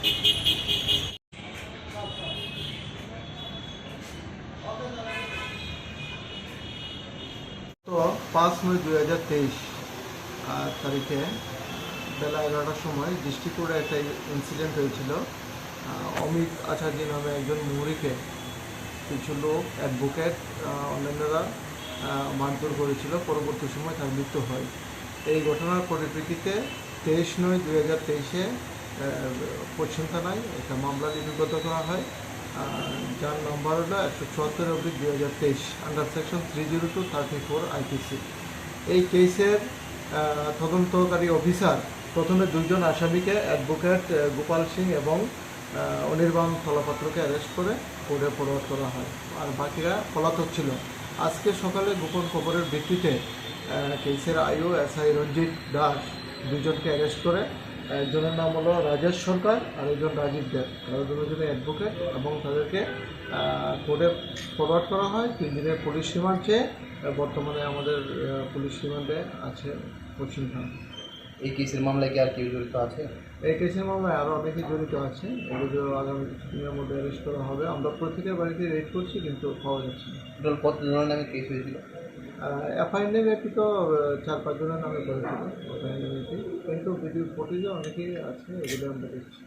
তো পাঁচ নয় দুই হাজার তেইশ তারিখে বেলা এগারোটার সময় ডিস্ট্রিক্টে একটা ইনসিডেন্ট হয়েছিল। অমিত আচার্য নামে একজন মুহুরিকে কিছু লোক অ্যাডভোকেট অন্যান্যরা মারধর করেছিল। পরবর্তী সময় তার মৃত্যু হয়। এই ঘটনার পরিপ্রেক্ষিতে তেইশ নয় দুই হাজার তেইশে পশ্চিম থানায় একটা মামলা লিপিবদ্ধ করা হয় যার নম্বর হলো একশো চুয়াত্তর অব্দি দুই হাজার তেইশ under section three zero two thirty four IPC এই কেসের তদন্তকারী অফিসার প্রথমে দুইজন আসামিকে অ্যাডভোকেট গোপাল সিং এবং অনির্বাণ থলাপাত্রকে অ্যারেস্ট করে কোর্টে ফরওয়ার্ড করা হয়। আর বাকিরা পলাতক ছিল। আজকে সকালে গোপন খবরের ভিত্তিতে কেসের আইও এসআই রঞ্জিত দাস দুজনকে অ্যারেস্ট করে একজনের নাম হলো রাজেশ সরকার আর একজন রাজীব দেব। তারা দুজনে অ্যাডভোকেট এবং তাদেরকে কোর্টে ফরওয়ার্ড করা হয়। তিন দিনের পুলিশ রিমান্ড চেয়ে বর্তমানে আমাদের পুলিশ রিমান্ডে আছে পশ্চিম এই কেসের মামলায় কি আর কেউ জড়িত আছে? এই কেসের মামলায় আরও অনেকে জড়িত আছে। এগুলো আগামী কিছুদিনের মধ্যে অ্যারেস্ট করা হবে। আমরা প্রত্যেকের বাড়িতে রেড করছি কিন্তু পাওয়া যাচ্ছে না। টোটাল কতজনের নামে কেস হয়েছিল? এফআইএনের ব্যতীত আহ, চার পাঁচজনের নামে করেছিল। এফআইএনের কিন্তু ভিডিও ফুটেজে অনেকেই আছে এগুলো আমরা দেখছি।